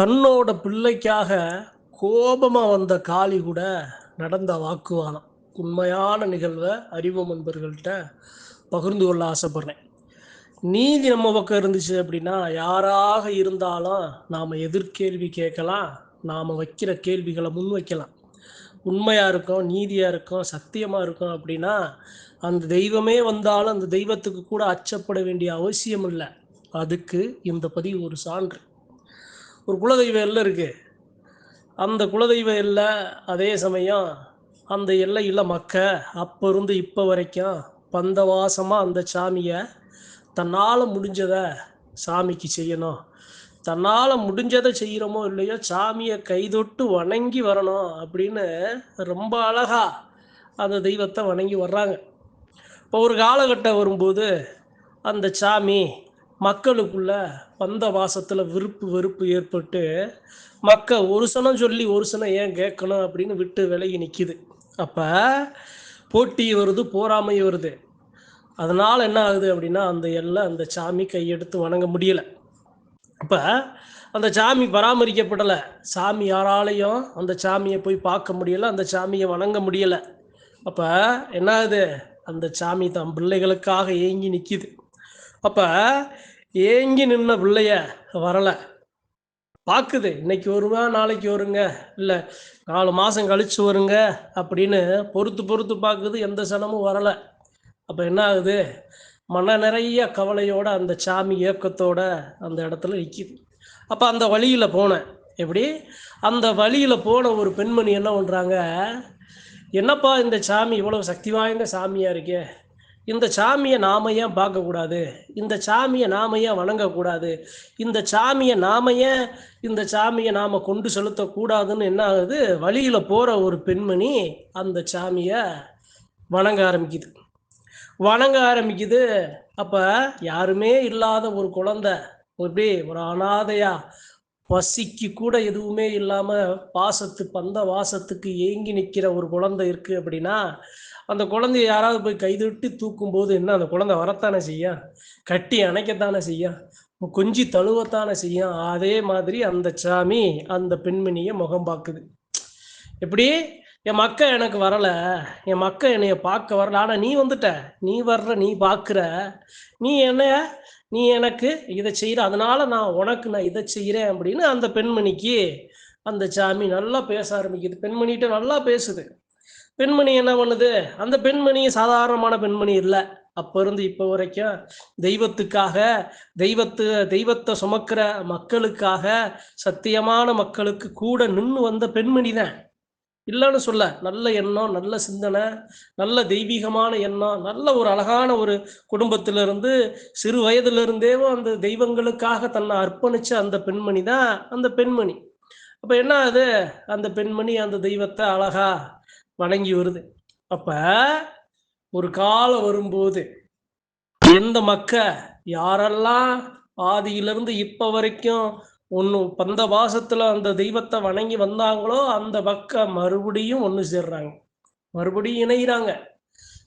தன்னோட பிள்ளைக்காக கோபமாக வந்த காளி கூட நடந்த வாக்குவாதம். உண்மையான நிகழ்வை அறிவோம் நண்பர்கள்ட்ட பகிர்ந்து கொள்ள ஆசைப்படுறேன். நீதி நம்ம பக்கம் இருந்துச்சு அப்படின்னா யாராக இருந்தாலும் நாம் எதிர்கேள்வி கேட்கலாம். நாம் வைக்கிற கேள்விகளை முன் வைக்கலாம். உண்மையாக இருக்கும் நீதியாக இருக்கும் சத்தியமாக இருக்கும் அப்படின்னா அந்த தெய்வமே வந்தாலும் அந்த தெய்வத்துக்கு கூட அச்சப்பட வேண்டிய அவசியம் இல்லை. அதுக்கு இந்த பதிவு ஒரு சான்று. ஒரு குலதெய்வ எல்லை இருக்குது அந்த குலதெய்வ எல்லை அதே சமயம் அந்த எல்லையில் மக்க அப்போ இருந்து இப்போ வரைக்கும் பந்தவாசமாக அந்த சாமியை தன்னால் முடிஞ்சதை சாமிக்கு செய்யணும். தன்னால் முடிஞ்சதை செய்கிறோமோ இல்லையோ சாமியை கைதொட்டு வணங்கி வரணும் அப்படின்னு ரொம்ப அழகாக அந்த தெய்வத்தை வணங்கி வர்றாங்க. இப்போ ஒரு காலகட்டம் வரும்போது அந்த சாமி மக்களுக்குள்ள பந்த வாசத்தில் விருப்பு வெறுப்பு ஏற்பட்டு மக்க ஒரு சனம் சொல்லி ஒரு சனம் ஏன் கேட்கணும்? அப்படின்னு விட்டு விலகி நிற்கிது அப்போ போட்டி வருது போராமை வருது. அதனால் என்ன ஆகுது அப்படின்னா அந்த எல்லாம் அந்த சாமி கையெடுத்து வணங்க முடியலை. அப்போ அந்த சாமி பராமரிக்கப்படலை. சாமி யாராலையும் அந்த சாமியை போய் பார்க்க முடியலை அந்த சாமியை வணங்க முடியலை. அப்போ என்ன ஆகுது? அந்த சாமி தன் பிள்ளைகளுக்காக ஏங்கி நிற்கிது அப்போ ஏங்கி நின்ன பிள்ளைய வரலை. பார்க்குது இன்னைக்கு வருமா நாளைக்கு வருங்க. இல்லை நாலு மாதம் கழிச்சு வருங்க. அப்படின்னு பொறுத்து பொறுத்து பார்க்குது எந்த சனமும் வரலை. அப்போ என்ன ஆகுது? மன நிறைய கவலையோட அந்த சாமி ஏக்கத்தோட அந்த இடத்துல நிற்கிது அப்போ அந்த வழியில் போனேன். எப்படி? அந்த வழியில் போன ஒரு பெண்மணி என்ன பண்ணுறாங்க என்னப்பா இந்த சாமி இவ்வளோ சக்தி வாய்ந்த சாமியாக இருக்கே? இந்த சாமியை நாம ஏன் பார்க்கக்கூடாது? இந்த சாமியை நாம ஏன் வணங்கக்கூடாது? இந்த சாமியை நாம ஏன் இந்த சாமியை நாம் கொண்டு செலுத்தக்கூடாதுன்னு என்ன ஆகுது? வழியில் போகிற ஒரு பெண்மணி அந்த சாமியை வணங்க ஆரம்பிக்குது. வணங்க ஆரம்பிக்குது. அப்போ யாருமே இல்லாத ஒரு குழந்தை எப்படி? ஒரு அனாதையா பசிக்கு கூட எதுவுமே இல்லாமல் பாசத்து பந்த வாசத்துக்கு ஏங்கி நிற்கிற ஒரு குழந்தை இருக்குது அப்படின்னா அந்த குழந்தைய யாராவது போய் கைதுட்டு தூக்கும்போது என்ன அந்த குழந்தை வரத்தானே செய்யும் கட்டி அணைக்கத்தானே செய்யும் கொஞ்சி தழுவத்தானே செய்யும் அதே மாதிரி அந்த சாமி அந்த பெண்மணியை முகம் பார்க்குது. எப்படி? என் மக்க எனக்கு வரல. என் மக்க என்னைய பார்க்க வரல. ஆனால் நீ வந்துட்ட. நீ வர்ற நீ பார்க்குற. நீ என்ன? நீ எனக்கு இதை செய்கிற அதனால நான் உனக்கு நான் இதை செய்கிறேன் அப்படின்னு அந்த பெண்மணிக்கு அந்த சாமி நல்லா பேச ஆரம்பிக்குது. பெண்மணிகிட்ட நல்லா பேசுது. பெண்மணி என்ன பண்ணுது? அந்த பெண்மணி சாதாரணமான பெண்மணி இல்லை. அப்போ இருந்து இப்போ வரைக்கும் தெய்வத்துக்காக தெய்வத்து தெய்வத்தை சுமக்கிற மக்களுக்காக சத்தியமான மக்களுக்கு கூட நின்று வந்த பெண்மணி தான். இல்லைன்னு சொல்ல நல்ல எண்ணம் நல்ல சிந்தனை நல்ல தெய்வீகமான எண்ணம் நல்ல ஒரு அழகான ஒரு குடும்பத்திலிருந்து சிறு வயதிலிருந்தே அந்த தெய்வங்களுக்காக தன்னை அர்ப்பணிச்ச அந்த பெண்மணி தான் அந்த பெண்மணி. அப்போ என்ன ஆகுது? அந்த பெண்மணி அந்த தெய்வத்தை அழகா வணங்கி வருது. அப்ப ஒரு காலம் வரும்போது எந்த மக்க யாரெல்லாம் ஆதியிலிருந்து இப்ப வரைக்கும் ஒன்று பந்த வாசத்துல அந்த தெய்வத்தை வணங்கி வந்தாங்களோ அந்த பக்க மறுபடியும் ஒன்று சேர்றாங்க. மறுபடியும் இணைகிறாங்க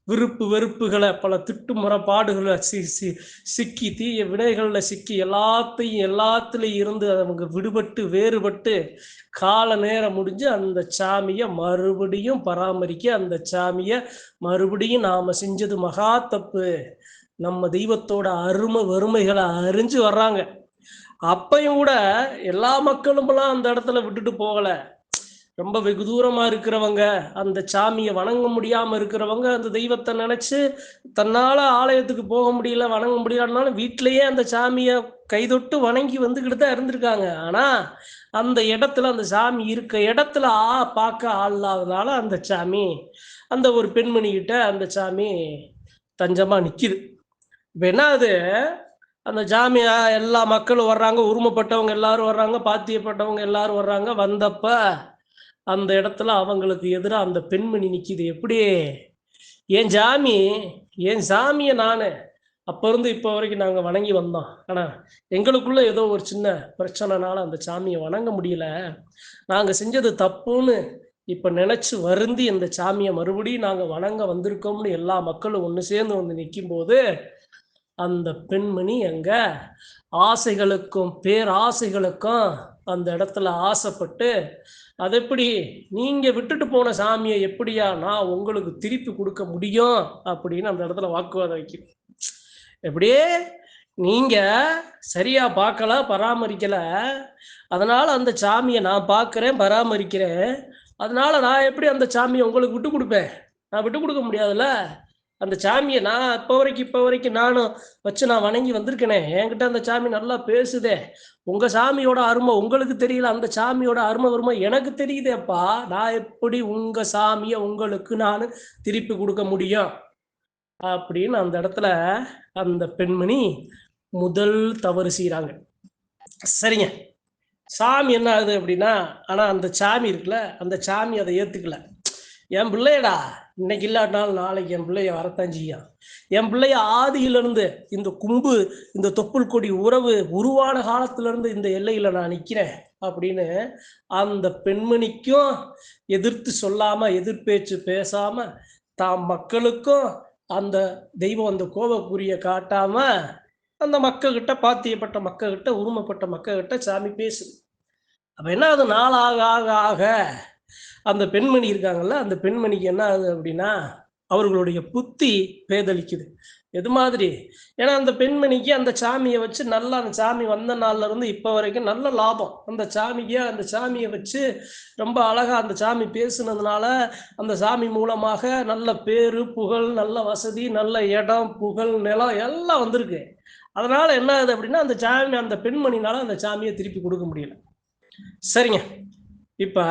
விருப்பு வெறுப்புகளை பல திட்டு முறைப்பாடுகளை சி சி சிக்கி தீய விடைகளில் சிக்கி எல்லாத்தையும் எல்லாத்துலேயும் இருந்து அவங்க விடுபட்டு வேறுபட்டு கால நேரம் முடிஞ்சு அந்த சாமியை மறுபடியும் பராமரிக்க அந்த சாமியை மறுபடியும் நாம் செஞ்சது மகா தப்பு. நம்ம தெய்வத்தோட அருமை வறுமைகளை அறிஞ்சு வர்றாங்க. அப்பையும் கூட எல்லா மக்களுமெல்லாம் அந்த இடத்துல விட்டுட்டு போகலை. ரொம்ப வெகு தூரமாக இருக்கிறவங்க அந்த சாமியை வணங்க முடியாமல் இருக்கிறவங்க அந்த தெய்வத்தை நினச்சி தன்னால் ஆலயத்துக்கு போக முடியல வணங்க முடியலனாலும் வீட்டிலேயே அந்த சாமியை கைதொட்டு வணங்கி வந்துக்கிட்டு தான் இருந்திருக்காங்க. ஆனால் அந்த இடத்துல அந்த சாமி இருக்க இடத்துல ஆ பார்க்க ஆள் அந்த சாமி அந்த ஒரு பெண்மணிக்கிட்ட அந்த சாமி தஞ்சமாக நிற்கிது இப்போ என்ன அது? அந்த ஜாமியா எல்லா மக்களும் வர்றாங்க உரிமைப்பட்டவங்க எல்லாரும் வர்றாங்க பாத்தியப்பட்டவங்க எல்லாரும் வர்றாங்க. வந்தப்ப அந்த இடத்துல அவங்களுக்கு எதிராக அந்த பெண்மணி நிற்கிது எப்படி என் சாமி என் சாமியை நான்? அப்போ இருந்து இப்போ வரைக்கும் நாங்கள் வணங்கி வந்தோம். ஆனால் எங்களுக்குள்ள ஏதோ ஒரு சின்ன பிரச்சனைனால அந்த சாமியை வணங்க முடியல. நாங்கள் செஞ்சது தப்புன்னு இப்போ நினச்சி வருந்தி இந்த சாமியை மறுபடியும் நாங்கள் வணங்க வந்திருக்கோம்னு எல்லா மக்களும் ஒன்று சேர்ந்து வந்து நிற்கும்போது அந்த பெண்மணி எங்க? ஆசைகளுக்கும் பேராசைகளுக்கும் அந்த இடத்துல ஆசைப்பட்டு அது எப்படி நீங்க விட்டுட்டு போன சாமியை எப்படியா நான் உங்களுக்கு திருப்பி கொடுக்க முடியும்? அப்படின்னு அந்த இடத்துல வாக்குவாதம் வைக்கும் எப்படியே? நீங்க சரியா பார்க்கல பராமரிக்கல. அதனால அந்த சாமியை நான் பார்க்குறேன் பராமரிக்கிறேன். அதனால நான் எப்படி அந்த சாமியை உங்களுக்கு விட்டு கொடுப்பேன்? நான் விட்டு கொடுக்க முடியாதுல்ல? அந்த சாமியை நான் இப்போ வரைக்கும் இப்போ வரைக்கும் நானும் வச்சு நான் வணங்கி வந்திருக்கேனே. என்கிட்ட அந்த சாமி நல்லா பேசுதே. உங்க சாமியோட அருமை உங்களுக்கு தெரியல அந்த சாமியோட அருமை வருமா? எனக்கு தெரியுதேப்பா. நான் எப்படி உங்க சாமியை உங்களுக்கு நான் திருப்பி கொடுக்க முடியும்? அப்படின்னு அந்த இடத்துல அந்த பெண்மணி முதல் தவறு செய்கிறாங்க சரிங்க. சாமி என்ன ஆகுது அப்படின்னா ஆனால் அந்த சாமி இருக்குல்ல அந்த சாமி அதை ஏற்றுக்கல என் பிள்ளையடா இன்னைக்கு இல்லாட்டினாலும் நாளைக்கு என் பிள்ளைய வரத்தான் செய்யும். என் பிள்ளைய ஆதியிலிருந்து இந்த கும்பு இந்த தொப்புள் கொடி உறவு உருவான காலத்திலிருந்து இந்த எல்லையில நான் நிற்கிறேன் அப்படின்னு அந்த பெண்மணிக்கும் எதிர்த்து சொல்லாம எதிர்பேச்சு பேசாம தாம் மக்களுக்கும் அந்த தெய்வம் அந்த கோபக்குரிய காட்டாம அந்த மக்கள்கிட்ட பாத்தியப்பட்ட மக்கள்கிட்ட உரிமைப்பட்ட மக்கள்கிட்ட சாமி பேசுது. அப்ப என்ன அது நாளாக ஆக ஆக அந்த பெண்மணி இருக்காங்கல்ல அந்த பெண்மணிக்கு என்ன ஆகுது அப்படின்னா அவர்களுடைய புத்தி பேதலிக்குது எது மாதிரி? ஏன்னா அந்த பெண்மணிக்கு அந்த சாமியை வச்சு நல்லா அந்த சாமி வந்த நாள்ல இருந்து இப்போ வரைக்கும் நல்ல லாபம். அந்த சாமிக்கு அந்த சாமியை வச்சு ரொம்ப அழகா அந்த சாமி பேசுனதுனால அந்த சாமி மூலமாக நல்ல பேரு புகழ் நல்ல வசதி நல்ல இடம் புகழ் நிலம் எல்லாம் வந்திருக்கு. அதனால என்ன ஆகுது அப்படின்னா அந்த சாமி அந்த பெண்மணினால அந்த சாமியை திருப்பி கொடுக்க முடியல. சரிங்க. இப்போ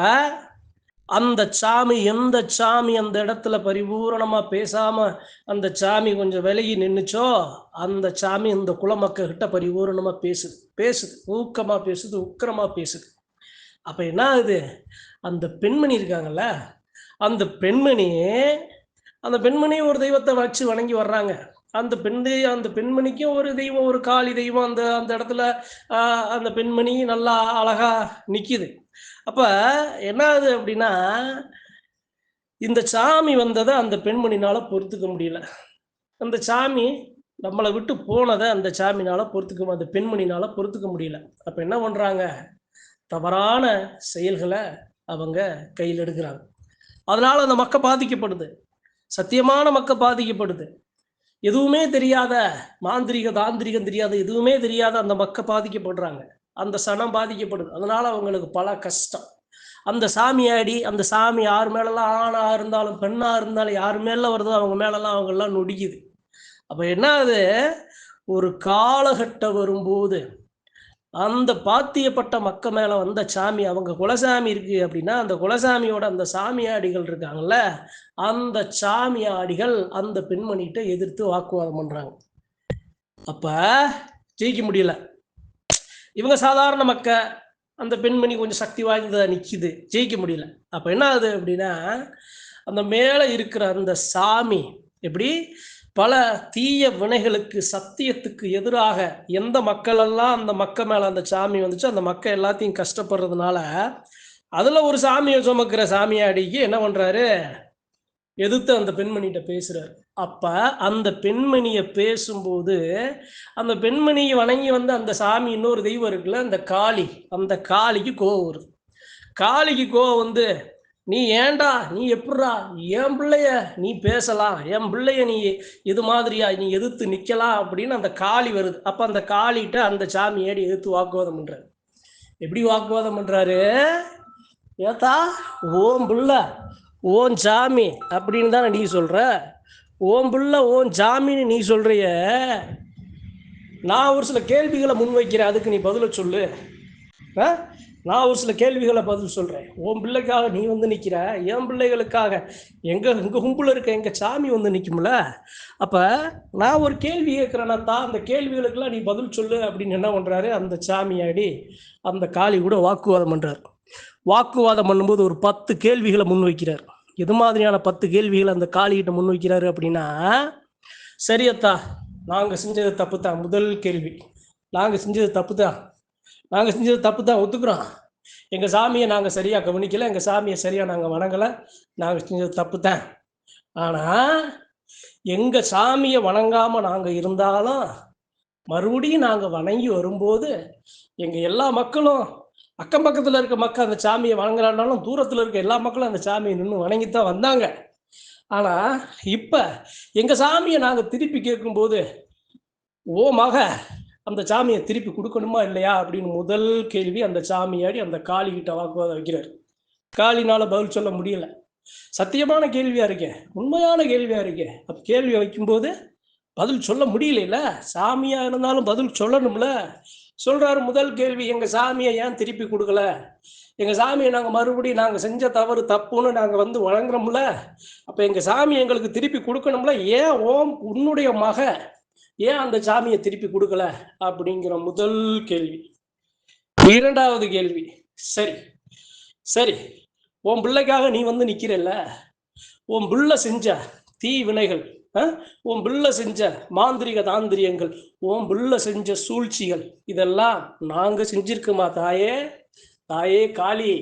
அந்த சாமி எந்த சாமி அந்த இடத்துல பரிபூரணமாக பேசாம அந்த சாமி கொஞ்சம் விலகி நின்றுச்சோ அந்த சாமி இந்த குலமக்க கிட்ட பேசுது. பேசுது. ஊக்கமாக பேசுது உக்கிரமாக பேசுது. அப்போ என்ன ஆகுது? அந்த பெண்மணி இருக்காங்கல்ல அந்த பெண்மணி அந்த பெண்மணி ஒரு தெய்வத்தை வச்சு வணங்கி வர்றாங்க. அந்த பெண் அந்த பெண்மணிக்கும் ஒரு தெய்வம் ஒரு காளி தெய்வம் அந்த அந்த இடத்துல அந்த பெண்மணி நல்லா அழகா நிக்குது. அப்ப என்ன ஆகுது அப்படின்னா இந்த சாமி வந்ததை அந்த பெண்மணினால பொறுத்துக்க முடியல. அந்த சாமி நம்மளை விட்டு போனதை அந்த சாமினால பொறுத்துக்க அந்த பெண்மணினால பொறுத்துக்க முடியல. அப்ப என்ன பண்றாங்க? தவறான செயல்களை அவங்க கையில் எடுக்கிறாங்க. அதனால அந்த மக்கள் பாதிக்கப்படுது. சத்தியமான மக்கள் பாதிக்கப்படுது. எதுவுமே தெரியாத மாந்திரிக தாந்திரிகம் தெரியாத எதுவுமே தெரியாத அந்த மக்கள் பாதிக்கப்படுறாங்க. அந்த சனம் பாதிக்கப்படுது. அதனால அவங்களுக்கு பல கஷ்டம். அந்த சாமியாடி அந்த சாமி யார் மேலெல்லாம் ஆணா இருந்தாலும் பெண்ணா இருந்தாலும் யார் மேல வருதோ அவங்க மேலெல்லாம் அவங்கெல்லாம் நொடிக்குது. அப்ப என்ன ஆகுது? ஒரு காலகட்டம் வரும்போது அந்த பாத்தியப்பட்ட மக்க மேல வந்த சாமி அவங்க குலசாமி இருக்கு அப்படின்னா அந்த குலசாமியோட அந்த சாமியாடிகள் இருக்காங்கல்ல அந்த சாமியாடிகள் அந்த பெண்மணிகிட்ட எதிர்த்து வாக்குவாதம் பண்றாங்க. அப்ப ஜெயிக்க முடியல. இவங்க சாதாரண மக்க அந்த பெண்மணி கொஞ்சம் சக்தி வாய்ந்ததா நிக்குது ஜெயிக்க முடியல. அப்ப என்ன ஆகுது அப்படின்னா அந்த மேல இருக்கிற அந்த சாமி எப்படி? பல தீய வினைகளுக்கு சத்தியத்துக்கு எதிராக எந்த மக்களெல்லாம் அந்த மக்க மேலே அந்த சாமி வந்துச்சு அந்த மக்க எல்லாத்தையும் கஷ்டப்படுறதுனால அதில் ஒரு சாமியை சுமக்கிற சாமியாடிக்கு என்ன பண்ணுறாரு எதிர்த்து அந்த பெண்மணிகிட்ட பேசுகிறார் அப்போ அந்த பெண்மணியை பேசும்போது அந்த பெண்மணியை வணங்கி வந்து அந்த சாமி இன்னொரு தெய்வம் இருக்குல்ல அந்த காளி. அந்த காளிக்கு கோவம் வருது. காளிக்கு கோவம் வந்து நீ ஏன்டா நீ எப்படா என் பிள்ளைய? நீ பேசலாம் என் பிள்ளைய நீ இது மாதிரியா? நீ எதிர்த்து நிக்கலாம் அப்படின்னு அந்த காளி வருது. அப்ப அந்த காளிகிட்ட அந்த சாமி ஏடி எதிர்த்து வாக்குவாதம் பண்றாரு. எப்படி வாக்குவாதம் பண்றாரு? ஏத்தா ஓம் புள்ள ஓன் சாமி அப்படின்னு தானே நீ சொல்ற? ஓம் புள்ள ஓன் சாமின்னு நீ சொல்றிய. நான் ஒரு சில கேள்விகளை முன்வைக்கிறேன். அதுக்கு நீ பதில சொல்லு. ஆ? நான் ஒரு சில கேள்விகளை பதில் சொல்கிறேன் உன் பிள்ளைக்காக நீ வந்து நிற்கிற என் பிள்ளைகளுக்காக எங்கள் எங்கள் கும்பல இருக்க எங்கள் சாமி வந்து நிற்கும்ல அப்போ நான் ஒரு கேள்வி கேட்குறேன்னா தான் அந்த கேள்விகளுக்கெல்லாம் நீ பதில் சொல்லு அப்படின்னு என்ன பண்ணுறாரு அந்த சாமியாடி அந்த காளி கூட வாக்குவாதம் பண்ணுறார் வாக்குவாதம் பண்ணும்போது ஒரு பத்து கேள்விகளை முன்வைக்கிறார் எது மாதிரியான பத்து கேள்விகளை அந்த காளிகிட்ட முன்வைக்கிறாரு அப்படின்னா சரியத்தா நாங்கள் செஞ்சது தப்பு தான் முதல் கேள்வி. நாங்கள் செஞ்சது தப்பு தான் நாங்கள் செஞ்சது தப்பு தான் ஒத்துக்கிறோம். எங்கள் சாமியை நாங்கள் சரியாக கவனிக்கலை எங்கள் சாமியை சரியாக நாங்கள் வணங்கலை. நாங்கள் செஞ்சது தப்பு தான் ஆனால் எங்கள் சாமியை வணங்காமல் நாங்கள் இருந்தாலும் மறுபடியும் நாங்கள் வணங்கி வரும்போது எங்கள் எல்லா மக்களும் அக்கம் பக்கத்தில் இருக்க மக்கள் அந்த சாமியை வணங்குறாண்டாலும் தூரத்தில் இருக்க எல்லா மக்களும் அந்த சாமியை நின்று வணங்கித்தான் வந்தாங்க. ஆனால் இப்போ எங்கள் சாமியை நாங்கள் திருப்பி கேட்கும்போது ஓ மக அந்த சாமியை திருப்பி கொடுக்கணுமா இல்லையா அப்படின்னு முதல் கேள்வி அந்த சாமியாடி அந்த காளி கிட்ட வாக்குவாதம் வைக்கிறார். காளினால பதில் சொல்ல முடியல. சத்தியமான கேள்வியா இருக்கேன் உண்மையான கேள்வியா இருக்கேன் அப்ப கேள்வி வைக்கும்போது பதில் சொல்ல முடியல சாமியா இருந்தாலும் பதில் சொல்லணும்ல. சொல்றாரு முதல் கேள்வி எங்க சாமியை ஏன் திருப்பி கொடுக்கல? எங்கள் சாமியை நாங்கள் மறுபடியும் நாங்கள் செஞ்ச தவறு தப்புன்னு நாங்கள் வந்து வழங்குறோம்ல. அப்போ எங்கள் சாமி எங்களுக்கு திருப்பி கொடுக்கணும்ல? ஏன் ஓம் உன்னுடைய மக ஏன் அந்த சாமியை திருப்பி கொடுக்கல அப்படிங்கிற முதல் கேள்வி. இரண்டாவது கேள்வி சரி சரி உன் பிள்ளைக்காக நீ வந்து நிக்கிறல்ல? உன் பிள்ளை செஞ்ச தீ வினைகள் ஆ? உன் பிள்ளை செஞ்ச மாந்திரிக தாந்திரியங்கள் உன் பிள்ளை செஞ்ச சூழ்ச்சிகள் இதெல்லாம் நாங்க செஞ்சிருக்கோமா தாயே? தாயே காளி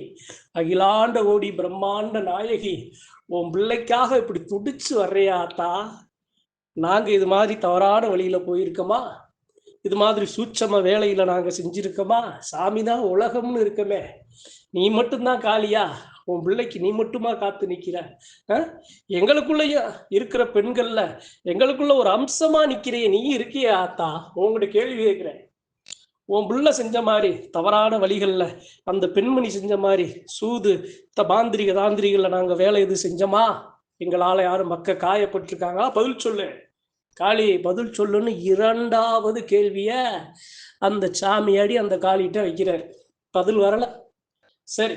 அகிலாண்ட ஓடி பிரம்மாண்ட நாயகி உன் பிள்ளைக்காக இப்படி துடிச்சு வர்றையாத்தா நாங்கள் இது மாதிரி தவறான வழியில் போயிருக்கோமா? இது மாதிரி சூட்சம வேலையில் நாங்கள் செஞ்சுருக்கோமா? சாமி தான் உலகம்னு இருக்கமே. நீ மட்டும்தான் காலியா? உன் பிள்ளைக்கு நீ மட்டுமா காத்து நிற்கிற ஆ? இருக்கிற பெண்கள்ல எங்களுக்குள்ள ஒரு அம்சமா நிக்கிறிய நீ இருக்கியா ஆத்தா. உங்கள்கிட்ட கேள்வி கேட்குறேன். உன் பிள்ளை செஞ்ச மாதிரி தவறான வழிகளில் அந்த பெண்மணி செஞ்ச மாதிரி சூது த மாந்திரிக தாந்திரிகளில் நாங்கள் வேலை எதுவும் செஞ்சோமா? எங்களால் யாரும் மக்க காயப்பட்டிருக்காங்களா? பதில் சொல்லு. காளி பதில் சொல்லுன்னு இரண்டாவது கேள்வியை அந்த சாமியாடி அந்த காளிகிட்ட வைக்கிறார். பதில் வரலை. சரி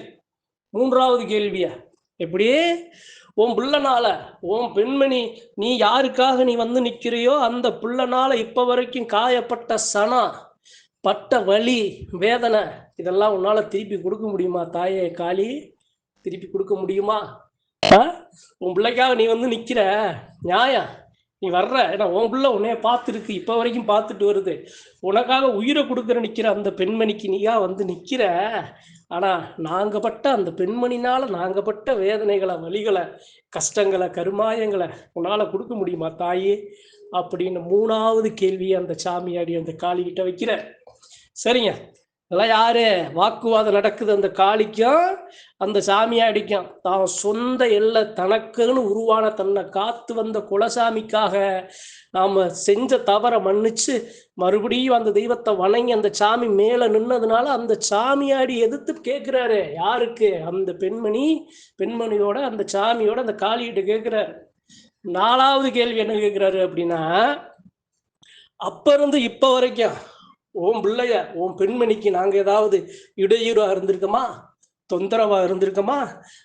மூன்றாவது கேள்வியா. எப்படி? உன் பிள்ளைனால உன் பெண்மணி நீ யாருக்காக நீ வந்து நிற்கிறியோ அந்த பிள்ளைனால இப்போ வரைக்கும் காயப்பட்ட சனா பட்ட வலி வேதனை இதெல்லாம் உன்னால் திருப்பி கொடுக்க முடியுமா தாயே காளி? திருப்பி கொடுக்க முடியுமா? உன் பிள்ளைக்காக நீ வந்து நிற்கிற நியாயம் நீ வர்ற? ஏன்னா உன் பிள்ளை உன்னைய பார்த்துருக்கு. இப்போ வரைக்கும் பார்த்துட்டு வருது. உனக்காக உயிரை கொடுக்குற நிற்கிற அந்த பெண்மணிக்கு நீயா வந்து நிற்கிற ஆனால் நாங்கள் பட்ட அந்த பெண்மணினால் நாங்கள் பட்ட வேதனைகளை வலிகளை கஷ்டங்களை கருமாயங்களை உன்னால் கொடுக்க முடியுமா தாயே? அப்படின்னு மூணாவது கேள்வியை அந்த சாமியாடி அந்த காளிகிட்ட வைக்கிற சரிங்க. இதெல்லாம் யாரு? வாக்குவாதம் நடக்குது அந்த காளிக்கும் அந்த சாமியாடிக்கும் தான் சொந்த எல்லை தனக்குன்னு உருவான தன்னை காத்து வந்த குலசாமிக்காக நாம செஞ்ச தவறை மன்னிச்சு மறுபடியும் அந்த தெய்வத்தை வணங்கி அந்த சாமி மேல நின்னதுனால அந்த சாமியாடி எதிர்த்து கேட்கிறாரு யாருக்கு? அந்த பெண்மணி. பெண்மணியோட அந்த சாமியோட அந்த காளிகிட்ட கேட்கிறாரு நாலாவது கேள்வி என்ன கேட்கிறாரு அப்படின்னா அப்ப இருந்து இப்ப வரைக்கும் உன் பிள்ளைய உன் பெண்மணிக்கு நாங்கள் ஏதாவது இடையூறா இருந்திருக்கோமா? தொந்தரவா இருந்திருக்கோமா?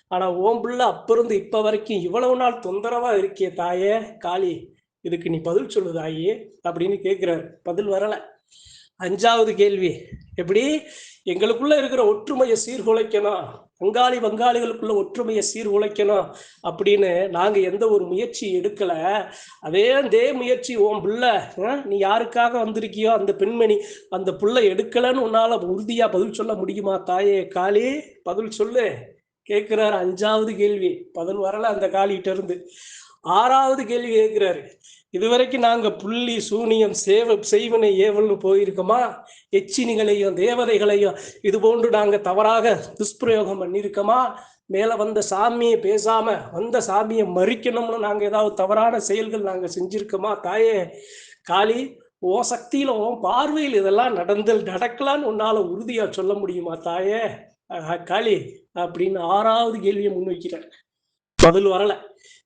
ஆனா உன் பிள்ளை அப்ப இருந்து இப்ப வரைக்கும் இவ்வளவு நாள் தொந்தரவா இருக்கிய தாயே காளி. இதுக்கு நீ பதில் சொல்லு தாயே அப்படின்னு கேட்கிறாரு பதில் வரலை. அஞ்சாவது கேள்வி. எப்படி? எங்களுக்குள்ள இருக்கிற ஒற்றுமையை சீர்குலைக்கணும் பங்காளி பங்காளிகளுக்குள்ள ஒற்றுமையை சீர்குலைக்கணும் அப்படின்னு நாங்கள் எந்த ஒரு முயற்சி எடுக்கல. அதே அதே முயற்சி உன் பிள்ளை ஆ, நீ யாருக்காக வந்திருக்கியோ அந்த பெண்மணி அந்த புள்ள எடுக்கலன்னு உன்னால் உறுதியாக பதில் சொல்ல முடியுமா தாயே? காளி பதில் சொல்லு. கேட்குறாரு அஞ்சாவது கேள்வி. பதில் வரல அந்த காளிகிட்ட இருந்து. ஆறாவது கேள்வி கேட்குறாரு இதுவரைக்கும் நாங்க புள்ளி சூனியம் சேவ செய்வனை ஏவல்னு போயிருக்கோமா? எச்சினிகளையும் தேவதைகளையும் இது போன்று நாங்க தவறாக துஷ்பிரயோகம் பண்ணியிருக்கோமா? மேல வந்த சாமியை பேசாம வந்த சாமியை மறிக்கணும்னு நாங்க ஏதாவது தவறான செயல்கள் நாங்க செஞ்சிருக்கோமா தாயே? காளி ஓ சக்தியில உன் பார்வையில் இதெல்லாம் நடந்து நடக்கலான்னு உன்னால உறுதியா சொல்ல முடியுமா தாயே? காளி அப்படின்னு ஆறாவது கேள்வியை முன்வைக்கிறார். பதில் வரல.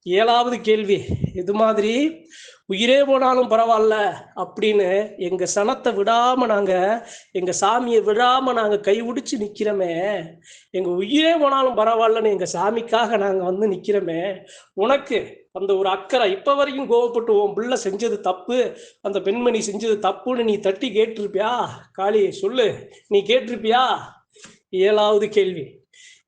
ஏழாவது கேள்வி இது மாதிரி? உயிரே போனாலும் பரவாயில்ல அப்படின்னு எங்க சனத்தை விடாம நாங்க எங்க சாமியை விடாம நாங்க கை உடிச்சு நிக்கிறோமே எங்க உயிரே போனாலும் பரவாயில்லன்னு எங்க சாமிக்காக நாங்க வந்து நிக்கிறோமே உனக்கு அந்த ஒரு அக்கறை இப்ப வரைக்கும் கோவப்பட்டு உன் பிள்ளை செஞ்சது தப்பு அந்த பெண்மணி செஞ்சது தப்புன்னு நீ தட்டி கேட்டிருப்பியா? காளி சொல்லு நீ கேட்டிருப்பியா? ஏழாவது கேள்வி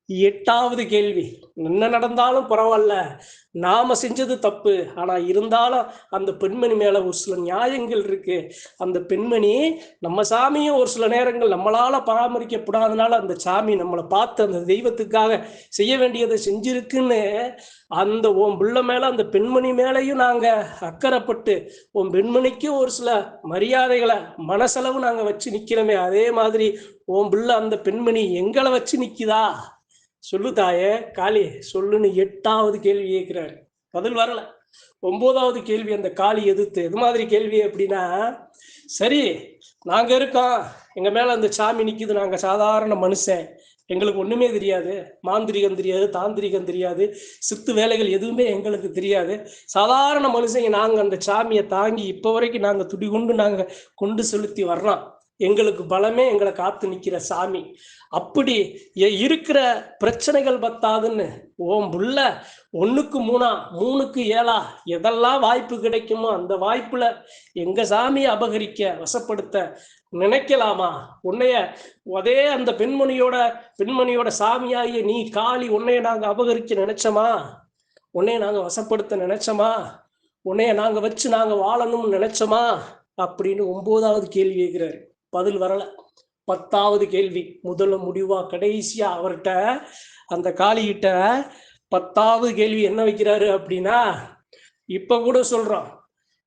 எட்டாவது கேள்வி. என்ன நடந்தாலும் பரவாயில்ல. நாம செஞ்சது தப்பு. ஆனா இருந்தாலும் அந்த பெண்மணி மேல ஒரு சில நியாயங்கள் இருக்கு. அந்த பெண்மணி நம்ம சாமியும் ஒரு சில நேரங்கள் நம்மளால பராமரிக்கப்படாதனால அந்த சாமி நம்மளை பார்த்து அந்த தெய்வத்துக்காக செய்ய வேண்டியதை செஞ்சிருக்குன்னு அந்த உன் பிள்ளை மேல அந்த பெண்மணி மேலையும் நாங்க அக்கறைப்பட்டு உன் பெண்மணிக்கு ஒரு சில மரியாதைகளை மனசளவு நாங்க வச்சு நிக்கிறோமே. அதே மாதிரி உன் பிள்ளை அந்த பெண்மணி எங்களை வச்சு நிக்குதா? சொல்லு தாயே காளி சொல்லுன்னு எட்டாவது கேள்வி கேட்கிறாரு. பதில் வரல. ஒன்பதாவது கேள்வி அந்த காளி எதிர்த்து. எது மாதிரி கேள்வி அப்படின்னா சரி நாங்க இருக்கோம். எங்க மேல அந்த சாமி நிக்குது. நாங்க சாதாரண மனுஷன். எங்களுக்கு ஒண்ணுமே தெரியாது. மாந்திரிகம் தெரியாது தாந்திரிகம் தெரியாது. சித்து வேலைகள் எதுவுமே எங்களுக்கு தெரியாது. சாதாரண மனுஷங்க நாங்க அந்த சாமியை தாங்கி இப்ப வரைக்கும் நாங்க துடிகுண்டு நாங்க கொண்டு செலுத்தி வர்றோம். எங்களுக்கு பலமே எங்களை காத்து நிற்கிற சாமி. அப்படி இருக்கிற பிரச்சனைகள் பத்தாதுன்னு ஓம் புள்ள ஒன்றுக்கு மூணா மூணுக்கு ஏழா எதெல்லாம் வாய்ப்பு கிடைக்குமோ அந்த வாய்ப்புல எங்க சாமியை அபகரிக்க வசப்படுத்த நினைக்கலாமா? உன்னைய அதே அந்த பெண்மணியோட பெண்மணியோட சாமியாகிய நீ காளி உன்னைய நாங்கள் அபகரிக்க நினைச்சோமா? உன்னைய நாங்கள் வசப்படுத்த நினைச்சோமா? உன்னைய நாங்கள் வச்சு நாங்கள் வாழணும்னு நினைச்சோமா? அப்படின்னு ஒன்பதாவது கேள்வி கேட்கிறாரு பதில் வரல. பத்தாவது கேள்வி முதல்ல முடிவா? கடைசியா அவர்கிட்ட அந்த காளிகிட்ட பத்தாவது கேள்வி என்ன வைக்கிறாரு அப்படின்னா இப்ப கூட சொல்றோம்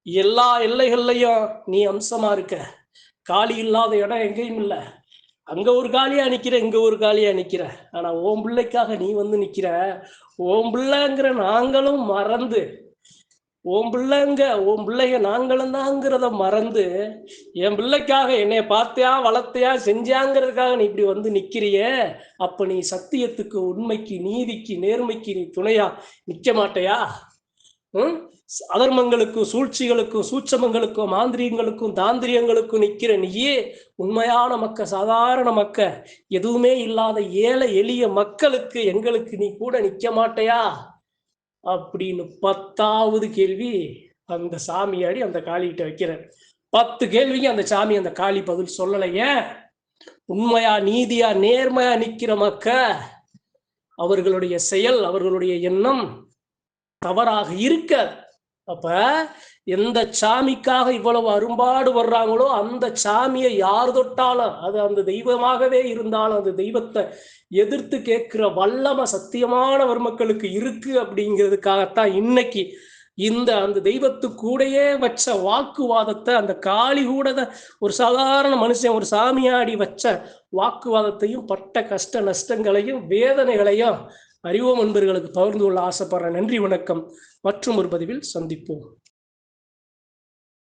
எல்லா எல்லைகள்லையும் நீ அம்சமா இருக்க. காளி இல்லாத இடம் எங்கேயும் இல்லை. அங்க ஒரு காலியா நிக்கிற இங்க ஒரு காலியா நிக்கிற. ஆனா ஓம் பிள்ளைக்காக நீ வந்து நிக்கிற. ஓம் பிள்ளைங்கிற நாங்களும் மறந்து உன் பிள்ளைங்க உன் பிள்ளைங்க நாங்களும் தாங்கிறத மறந்து என் பிள்ளைக்காக என்னை பார்த்தியா வளர்த்தியா செஞ்சாங்கிறதுக்காக நீ இப்படி வந்து நிற்கிறிய அப்ப நீ சத்தியத்துக்கு உண்மைக்கு நீதிக்கு நேர்மைக்கு நீ துணையா நிற்க மாட்டையா? ம்? அதர்மங்களுக்கும் சூழ்ச்சிகளுக்கும் சூட்சமங்களுக்கும் மாந்திரியங்களுக்கும் தாந்திரியங்களுக்கும் நிற்கிற நீயே உண்மையான மக்க சாதாரண மக்க எதுவுமே இல்லாத ஏழை எளிய மக்களுக்கு எங்களுக்கு நீ கூட நிற்க மாட்டையா? அப்படின்னு பத்தாவது கேள்வி அந்த சாமியாடி அந்த காளிகிட்ட வைக்கிறார். பத்து கேள்விக்கு அந்த சாமி அந்த காளி பதில் சொல்லலையே. உண்மையா நீதியா நேர்மையா நிக்கிற மக்க அவர்களுடைய செயல் அவர்களுடைய எண்ணம் தவறாக இருக்காது அப்ப எந்த சாமிக்காக இவ்வளவு அரும்பாடு வர்றாங்களோ அந்த சாமியை யார் தொட்டாலும் அது அந்த தெய்வமாகவே இருந்தாலும் அந்த தெய்வத்தை எதிர்த்து கேட்கிற வல்லம சத்தியமானவர் மக்களுக்கு இருக்கு அப்படிங்கிறதுக்காகத்தான் இன்னைக்கு இந்த அந்த தெய்வத்துக்கூடயே வச்ச வாக்குவாதத்தை அந்த காளி கூட ஒரு சாதாரண மனுஷன் ஒரு சாமியாடி வச்ச வாக்குவாதத்தையும் பட்ட கஷ்ட நஷ்டங்களையும் வேதனைகளையும் அறிவோம் அன்பர்களுக்கு பகிர்ந்து கொள்ள ஆசைப்படுற நன்றி வணக்கம். மற்றும் ஒரு பதிவில் சந்திப்போம்.